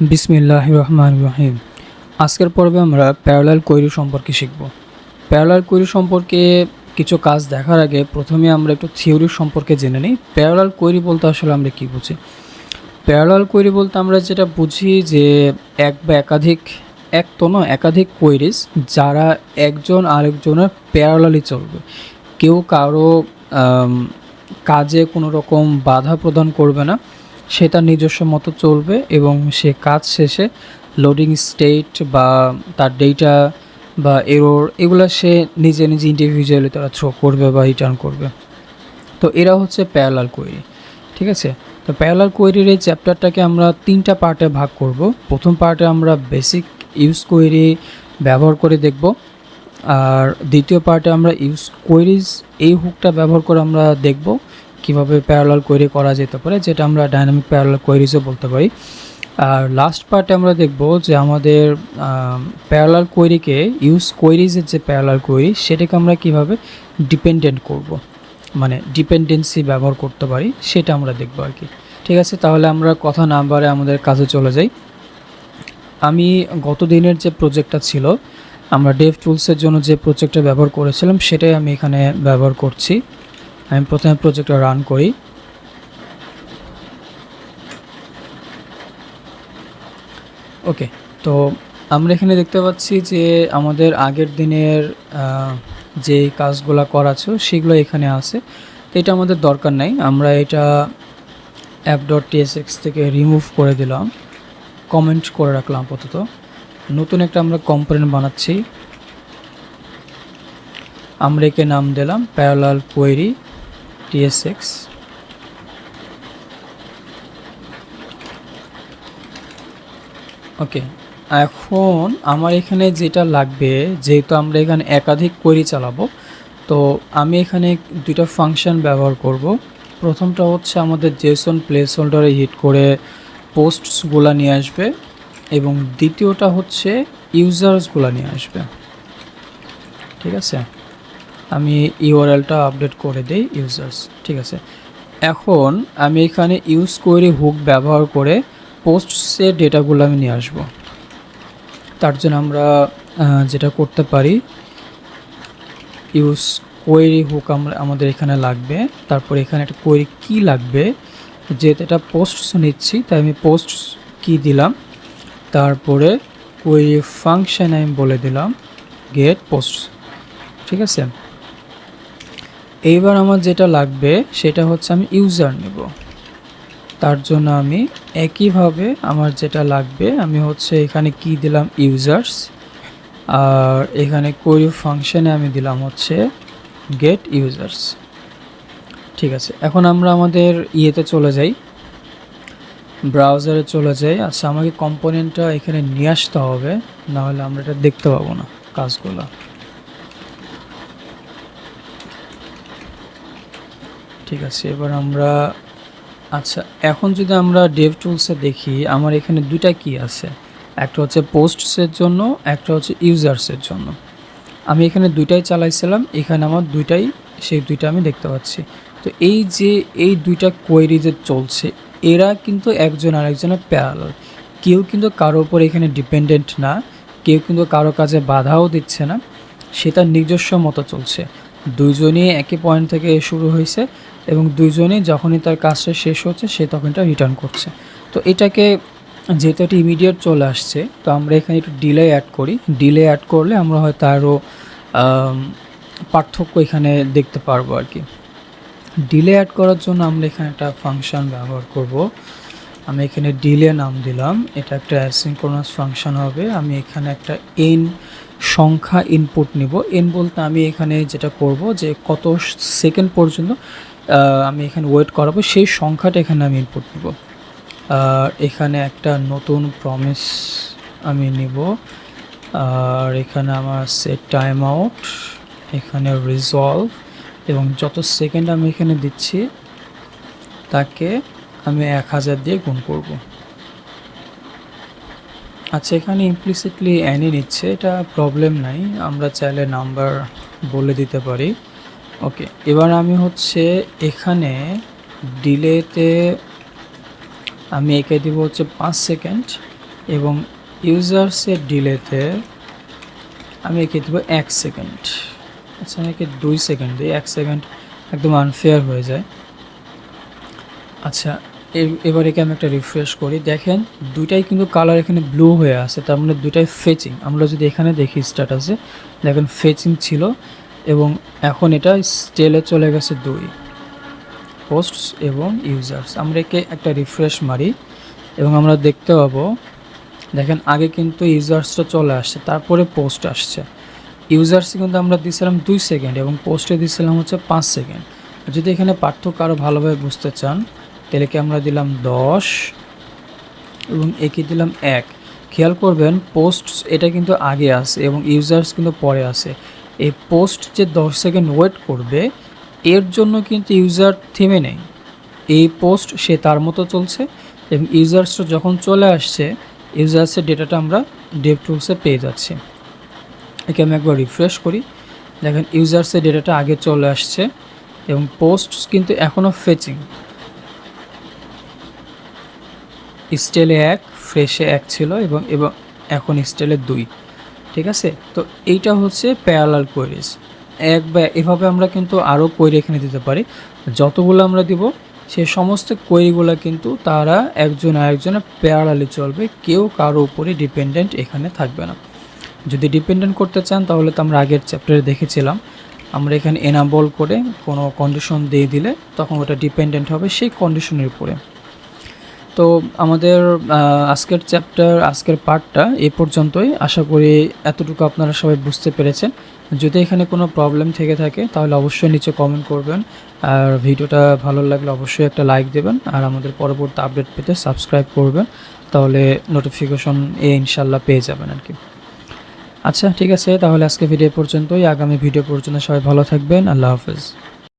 বিসমিল্লাহ রহমান রহিম। আজকের পর্বে আমরা প্যারালাল কৈরি সম্পর্কে শিখব। প্যারালাল কোয়েরি সম্পর্কে কিছু কাজ দেখার আগে প্রথমে আমরা একটু থিওরি সম্পর্কে জেনে নিই। প্যারালাল কৈরি বলতে আসলে আমরা কী বুঝি? প্যারালাল কৈরি বলতে আমরা যেটা বুঝি যে এক বা একাধিক, এক তো নয়, একাধিক কোয়েরিজ যারা একজন আরেকজনের প্যারালালি চলবে। কেউ কারও কাজে কোনো রকম বাধা প্রদান করবে না। সে তার নিজস্ব মতো চলবে এবং সে কাজ শেষে লোডিং স্টেট বা তার ডেটা বা এরোর এগুলো সে নিজে নিজে ইন্ডিভিজুয়ালি তারা থ্রো করবে বা রিটার্ন করবে। তো এরা হচ্ছে প্যারালাল কোয়েরি ঠিক আছে? তো প্যারালাল কোয়েরির এই চ্যাপ্টারটাকে আমরা তিনটা পার্টে ভাগ করব। প্রথম পার্টে আমরা বেসিক ইউজ কোয়েরি ব্যবহার করে দেখব। আর দ্বিতীয় পার্টে আমরা ইউজ কোয়েরিজ এই হুকটা ব্যবহার করে আমরা দেখব। কীভাবে প্যারালাল কোয়েরি করা যেতে পারে, যেটা আমরা ডাইনামিক প্যারালাল কোয়েরিজও বলতে পারি। আর লাস্ট পার্টে আমরা দেখব যে আমাদের প্যারালাল কোয়েরিকে ইউজ কোয়েরিজের যে প্যারালাল কোয়েরি সেটাকে আমরা কীভাবে ডিপেন্ডেন্ট করব মানে ডিপেন্ডেন্সি ব্যবহার করতে পারি, সেটা আমরা দেখব আর কি। ঠিক আছে, তাহলে আমরা কথা না আমাদের কাজে চলে যাই। আমি গত দিনের যে প্রজেক্টটা ছিল, আমরা ডেভ টুলসের জন্য যে প্রজেক্টটা ব্যবহার করেছিলাম, সেটাই আমি এখানে ব্যবহার করছি। আমি প্রথমে প্রজেক্টটা রান করি। ওকে তো আমরা এখানে দেখতে পাচ্ছি যে আমাদের আগের দিনের যে কাজগুলো করা ছিল, সেগুলো এখানে আছে। তো এটা আমাদের দরকার নাই। আমরা এটা অ্যাপ ডট টিএসএক্স থেকে রিমুভ করে দিলাম। কমেন্ট করে রাখলাম আপাতত। নতুন একটা আমরা কম্পোনেন্ট বানাচ্ছি। আমরা একে নাম দিলাম প্যারালাল কোয়েরি টিএসএক্স ওকে এখন আমার এখানে যেটা লাগবে, যেহেতু আমরা এখানে একাধিক কোয়েরি চালাবো, তো আমি এখানে দুইটা ফাংশন ব্যবহার করব। প্রথমটা হচ্ছে আমাদের জেসন প্লেস হোল্ডারে হিট করে পোস্টসগুলো নিয়ে আসবে এবং দ্বিতীয়টা হচ্ছে ইউজার্সগুলো নিয়ে আসবে। ঠিক আছে? আমি ইউআরএলটা আপডেট করে দেই ইউজার্স ঠিক আছে? এখন আমি এখানে ইউজ কোয়েরি হুক ব্যবহার করে পোস্টসের ডেটাগুলো আমি নিয়ে আসব। তার জন্য আমরা যেটা করতে পারি ইউজ কোয়েরি হুক আমরা, আমাদের এখানে লাগবে। তারপর এখানে একটা কোয়েরি কি লাগবে? যেহেতু এটা পোস্টস নিচ্ছি, তাই আমি পোস্ট কি দিলাম? তারপরে কোয়েরি ফাংশন আমি বলে দিলাম গেট পোস্ট ঠিক আছে? এইবার আমার যেটা লাগবে, সেটা হচ্ছে আমি ইউজার নেব। তার জন্য আমি একইভাবে আমার যেটা লাগবে, আমি হচ্ছে এখানে কি দিলাম? ইউজার্স আর এখানে কোয়েরি ফাংশানে আমি দিলাম হচ্ছে গেট ইউজার্স ঠিক আছে, এখন আমরা আমাদের ইয়েতে চলে যাই। ব্রাউজারে চলে যাই। আচ্ছা আমাকে কম্পোনেন্টটা এখানে নিয়ে আসতে হবে, নাহলে আমরা এটা দেখতে পাবো না কাজগুলো। ঠিক আছে, এবার আমরা আচ্ছা এখন যদি আমরা ডেভ টুলসে দেখি, আমার এখানে দুইটা কি আছে। একটা হচ্ছে পোস্টসের জন্য, একটা হচ্ছে ইউজার্সের জন্য। আমি এখানে দুইটাই চালাইছিলাম, এখানে আমার দুইটাই, সেই দুইটা আমি দেখতে পাচ্ছি। তো এই যে, এই দুইটা কোয়েরি যে চলছে, এরা কিন্তু একজন আরেকজনের প্যারালাল কেউ কিন্তু কারোর উপর এখানে ডিপেন্ডেন্ট না, কেউ কিন্তু কারও কাজে বাধাও দিচ্ছে না, সেটা নিজস্ব মতো চলছে। দুইজনই একই পয়েন্ট থেকে শুরু হয়েছে এবং দুইজনই যখনই তার কাজটা শেষ হচ্ছে, সে তখন এটা রিটার্ন করছে। তো এটাকে যেহেতু এটা ইমিডিয়েট চলে আসছে, তো আমরা এখানে একটু ডিলে অ্যাড করি। ডিলে অ্যাড করলে আমরা হয়তো আরও পার্থক্য এখানে দেখতে পারব আর কি। ডিলে অ্যাড করার জন্য আমরা এখানে একটা ফাংশন ব্যবহার করব। আমি এখানে ডিলে নাম দিলাম। এটা একটা অ্যাসিনক্রোনাস ফাংশন হবে। আমি এখানে একটা এন সংখ্যা ইনপুট নিব। এন বলতে আমি এখানে যেটা করব যে কত সেকেন্ড পর্যন্ত আমি এখানে ওয়েট করাবো, সেই সংখ্যাটা এখানে আমি ইনপুট নিব। আর এখানে একটা নতুন প্রমিস আমি নিব। আর এখানে আমার সেট টাইম আউট এখানে রিজলভ এবং যত সেকেন্ড আমি এখানে দিচ্ছি, তাকে আমি এক হাজার দিয়ে গুণ করব। আচ্ছা এখানে ইমপ্লিসিটলি অ্যানি নিচ্ছে, এটা প্রবলেম নাই, আমরা চাইলে নাম্বার বলে দিতে পারি। ওকে এবার আমি হচ্ছে এখানে ডিলেতে আমি এঁকে দিব হচ্ছে পাঁচ সেকেন্ড এবং ইউজার্সের ডিলেতে আমি একে দেবো এক সেকেন্ড আচ্ছা আমি একে দুই সেকেন্ড দিই, এক সেকেন্ড একদম আনফেয়ার হয়ে যায়। আচ্ছা এবার একে আমি একটা রিফ্রেশ করি। দেখেন, দুইটাই কিন্তু কালার এখানে ব্লু হয়ে আছে, তার মানে দুইটাই ফেচিং আমরা যদি এখানে দেখি স্ট্যাটাসে দেখেন ফেচিং ছিল এবং এখন এটা স্টেলে চলে গেছে দুই। পোস্টস এবং ইউজার্স আমরা একে একটা রিফ্রেশ মারি এবং আমরা দেখতে পাবো, দেখেন আগে কিন্তু ইউজার্সটা চলে আসছে, তারপরে পোস্ট আসছে। ইউজার্সে কিন্তু আমরা দিয়েছিলাম দুই সেকেন্ড এবং পোস্টে দিয়েছিলাম হচ্ছে পাঁচ সেকেন্ড যদি এখানে পার্থক্য আরও ভালোভাবে বুঝতে চান তাহলে কি আমরা দিলাম দশ এবং একে দিলাম এক। খেয়াল করবেন পোস্ট এটা কিন্তু আগে আসে এবং ইউজার্স কিন্তু পরে আসে এই পোস্ট যে দশ সেকেন্ড ওয়েট করবে, এর জন্য কিন্তু ইউজার থেমে নেই। এই পোস্ট সে তার মতো চলছে এবং ইউজার্সটা যখন চলে আসছে ইউজার্সের ডেটাটা আমরা ডেভ টুলসে পেয়ে যাচ্ছি। একে আমি একবার রিফ্রেশ করি। দেখেন ইউজার্সের ডেটাটা আগে চলে আসছে এবং পোস্ট কিন্তু এখনও ফেচিং স্টেলে এক ফ্রেশে এক ছিল এবং এবং এখন স্টেলে দুই, ঠিক আছে? তো এইটা হচ্ছে প্যারালাল কোয়েরিজ এক বা এভাবে আমরা কিন্তু আরও কোয়েরি এখানে দিতে পারি। যতগুলো আমরা দিব, সে সমস্ত কোয়েরিগুলো কিন্তু তারা একজন আরেকজনের প্যারালালি চলবে। কেউ কারও উপরে ডিপেন্ডেন্ট এখানে থাকবে না। যদি ডিপেন্ডেন্ট করতে চান, তাহলে তো আমরা আগের চ্যাপ্টারে দেখেছিলাম। আমরা এখানে এনাবল করে কোনো কন্ডিশন দিয়ে দিলে তখন ওটা ডিপেন্ডেন্ট হবে সেই কন্ডিশনের উপরে। তো আমাদের আজকের চ্যাপ্টার আজকের পার্টটা এ পর্যন্তই। আশা করি এতটুকু আপনারা সবাই বুঝতে পেরেছেন। যদি এখানে কোনো প্রবলেম থেকে থাকে, তাহলে অবশ্যই নিচে কমেন্ট করবেন। আর ভিডিওটা ভালো লাগলে অবশ্যই একটা লাইক দেবেন। আর আমাদের পরবর্তী আপডেট পেতে সাবস্ক্রাইব করবেন। তাহলে নোটিফিকেশন এ ইনশাল্লাহ পেয়ে যাবেন আর কি। আচ্ছা ঠিক আছে। তাহলে আজকে ভিডিও পর্যন্তই। আগামী ভিডিও পর্যন্ত সবাই ভালো থাকবেন। আল্লাহ হাফেজ।